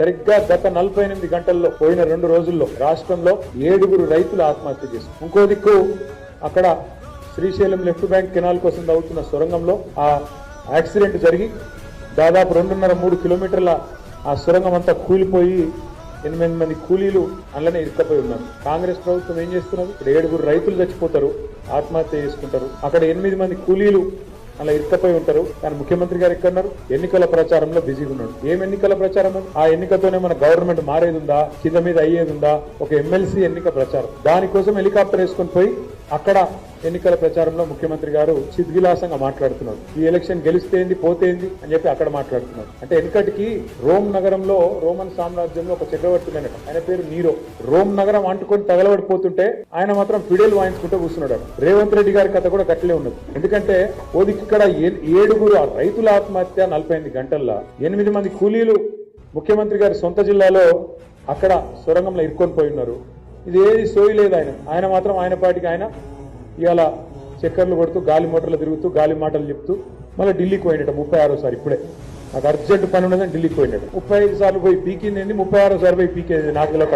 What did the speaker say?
సరిగ్గా గత నలభై ఎనిమిది గంటల్లో పోయిన రెండు రోజుల్లో రాష్ట్రంలో ఏడుగురు రైతులు ఆత్మహత్య చేశారు. ఇంకో దిక్కు అక్కడ శ్రీశైలం లెఫ్ట్ బ్యాంక్ కెనాల్ కోసం తవ్వుతున్న సొరంగంలో ఆ యాక్సిడెంట్ జరిగి దాదాపు రెండున్నర మూడు కిలోమీటర్ల ఆ సొరంగం అంతా కూలిపోయి ఎనిమిది మంది కూలీలు అందులోనే ఇరుక్కపోయి ఉన్నారు. కాంగ్రెస్ ప్రభుత్వం ఏం చేస్తున్నది? ఇక్కడ ఏడుగురు రైతులు చచ్చిపోతారు ఆత్మహత్య చేసుకుంటారు. అక్కడ ఎనిమిది మంది కూలీలు అలా ఇరుకపోయి ఉంటారు. కానీ ముఖ్యమంత్రి గారు ఎక్కడున్నారు? ఎన్నికల ప్రచారంలో బిజీగా ఉన్నాడు ఏం ఎన్నికల ప్రచారం? ఆ ఎన్నికతోనే మన గవర్నమెంట్ మారేది ఉందా కింద మీద అయ్యేది ఉందా ఒక ఎమ్మెల్సీ ఎన్నిక ప్రచారం. దానికోసం హెలికాప్టర్ వేసుకొని పోయి అక్కడ ఎన్నికల ప్రచారంలో ముఖ్యమంత్రి గారు చిద్విలాసంగా మాట్లాడుతున్నారు. ఈ ఎలక్షన్ గెలిస్తేంది పోతేంది అని చెప్పి అక్కడ మాట్లాడుతున్నారు. అంటే వెనుకటికి రోమ్ నగరంలో రోమన్ సామ్రాజ్యంలో ఒక చక్రవర్తి అయినట ఆయన పేరు నీరో. రోమ్ నగరం అంటుకొని తగలబడిపోతుంటే ఆయన మాత్రం ఫిడేల్ వాయించుకుంటూ కూర్చున్నాడు రేవంత్ రెడ్డి గారి కథ కూడా గట్లే ఉన్నది. ఎందుకంటే ఓదికి ఇక్కడ ఏ- ఏడుగురు రైతుల ఆత్మహత్య నలభై ఎనిమిది గంటల్లో ఎనిమిది మంది కూలీలు ముఖ్యమంత్రి గారి సొంత జిల్లాలో అక్కడ సొరంగంలో ఇరుక్కొని పోయి ఉన్నారు. ఇది ఏది సోయి లేదు ఆయన. ఆయన మాత్రం ఆయన పాటికి ఆయన ఇవాళ చక్కర్లు కొడుతూ గాలి మోటార్లు తిరుగుతూ గాలి మాటలు చెప్తూ మళ్ళీ ఢిల్లీకి పోయినట్టు ముప్పై ఆరోసారి ఇప్పుడే. నాకు అర్జెంట్ పని ఉన్నదని ఢిల్లీకి పోయినట్టు ముప్పై ఐదు సార్లు పోయి పీకింది ముప్పై ఆరోసారి సార్లు పోయి పీకేది? నాకు ఇలా